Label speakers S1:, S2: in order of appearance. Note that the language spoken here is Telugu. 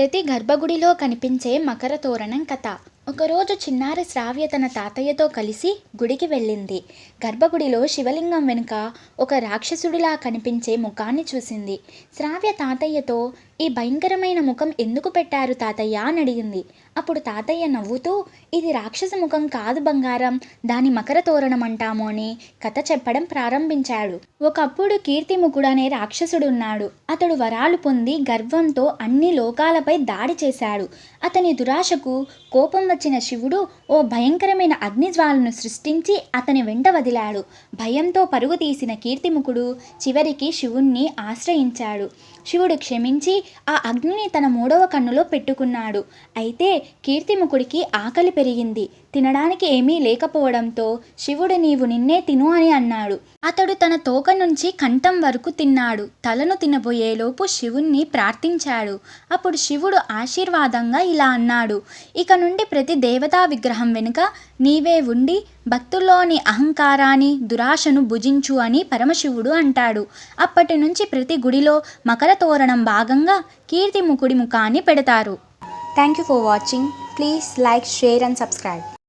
S1: ప్రతి గర్భగుడిలో కనిపించే మకర తోరణం కథ. ఒకరోజు చిన్నారి శ్రావ్య తన తాతయ్యతో కలిసి గుడికి వెళ్ళింది. గర్భగుడిలో శివలింగం వెనుక ఒక రాక్షసుడిలా కనిపించే ముఖాన్ని చూసింది. శ్రావ్య తాతయ్యతో ఈ భయంకరమైన ముఖం ఎందుకు పెట్టారు తాతయ్య? అని అడిగింది. అప్పుడు తాతయ్య నవ్వుతూ ఇది రాక్షస ముఖం కాదు బంగారం దాని మకర తోరణం అంటాము అని కథ చెప్పడం ప్రారంభించాడు. ఒకప్పుడు కీర్తిముఖుడు అనే రాక్షసుడున్నాడు. అతడు వరాలు పొంది గర్వంతో అన్ని లోకాలపై దాడి చేశాడు. అతని దురాశకు కోపం వచ్చిన శివుడు ఓ భయంకరమైన అగ్నిజ్వాలను సృష్టించి అతని వెంట వదిలాడు. భయంతో పరుగు తీసిన కీర్తిముఖుడు చివరికి శివుణ్ణి ఆశ్రయించాడు. శివుడు క్షమించి ఆ అగ్నిని తన మూడవ కన్నులో పెట్టుకున్నాడు. అయితే కీర్తిముఖుడికి ఆకలి పెరిగింది. తినడానికి ఏమీ లేకపోవడంతో శివుడు నీవు నిన్నే తిను అని అన్నాడు. అతడు తన తోక నుంచి కంఠం వరకు తిన్నాడు. తలను తినబోయేలోపు శివుణ్ణి ప్రార్థించాడు. అప్పుడు శివుడు ఆశీర్వాదంగా ఇలా అన్నాడు. ఇక నుండి ప్రతి దేవతా విగ్రహం వెనుక నీవే ఉండి భక్తుల్లోని అహంకారాన్ని దురాశను భుజించు అని పరమశివుడు అంటాడు. అప్పటి నుంచి ప్రతి గుడిలో మకర తోరణం భాగంగా కీర్తిముఖుడి ముఖాన్ని పెడతారు. Thank you for watching please like share and subscribe